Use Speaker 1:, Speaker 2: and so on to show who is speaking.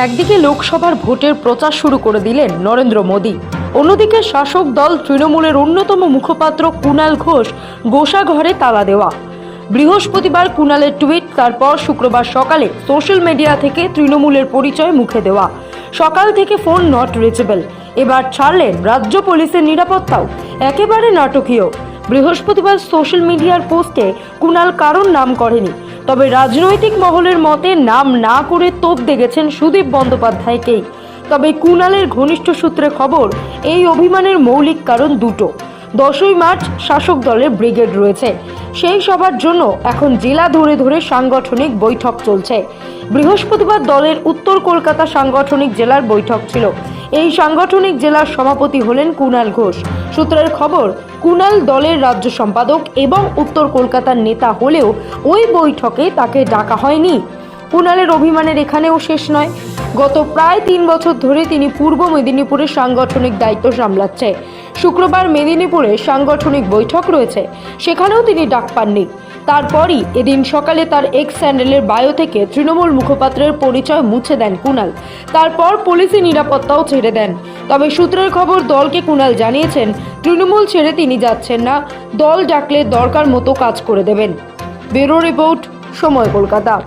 Speaker 1: একদিকে লোকসভার ভোটের প্রচার শুরু করে দিলেন নরেন্দ্র মোদী। অন্যদিকে শাসক দল তৃণমূলের অন্যতম মুখপাত্র কুণাল ঘোষ গোসাঘরে তালা দেওয়া। বৃহস্পতিবার কুণালের টুইট, তারপর শুক্রবার সকালে সোশ্যাল মিডিয়া থেকে তৃণমূলের পরিচয় মুখে দেওয়া। সকাল থেকে ফোন নট রিচেবল, এবার ছাড়লেন রাজ্য পুলিশের নিরাপত্তাও, একেবারে নাটকীয়। বৃহস্পতিবার সোশ্যাল মিডিয়ার পোস্টে কুণাল কারণ নাম করেনি তবে রাজনৈতিক মহলের মতে নাম না করে তোপ দেখেছেন সুদীপ বন্দ্যোপাধ্যায়কেই। তবে কুণালের ঘনিষ্ঠ সূত্রে খবর, এই অভিমানের মৌলিক কারণ দুটো। দশই মার্চ শাসক দলের ব্রিগেড রয়েছে। সেই সভার জন্য এখন জেলা ধরে ধরে সাংগঠনিক বৈঠক চলছে। বৃহস্পতিবার দলের উত্তর কলকাতা সাংগঠনিক জেলার বৈঠক ছিল। এই সাংগঠনিক জেলার সভাপতি হলেন কুণাল ঘোষ। সূত্রের খবর কুণাল দলের রাজ্য সম্পাদক এবং উত্তর কলকাতার নেতা হলেও ওই বৈঠকে তাকে ডাকা হয়নি। কুণালের অভিমানের এখানেও শেষ নয়। গত প্রায় তিন বছর ধরে তিনি পূর্ব মেদিনীপুরের সাংগঠনিক দায়িত্ব সামলাচ্ছে। শুক্রবার মেদিনীপুরে সাংগঠনিক বৈঠক রয়েছে। সেখানেও তিনি ডাক পাননি। তারপরই এদিন সকালে তার এক্স স্যান্ডেলের বায়ো থেকে তৃণমূল মুখপাত্রের পরিচয় মুছে দেন কুণাল তারপর পুলিশি নিরাপত্তাও ছেড়ে দেন। তবে সূত্রের খবর, দলকে কুণাল জানিয়েছেন, তৃণমূল ছেড়ে তিনি যাচ্ছেন না। দল ডাকলে দরকার মতো কাজ করে দেবেন। ব্যুরো রিপোর্ট, সময় কলকাতা।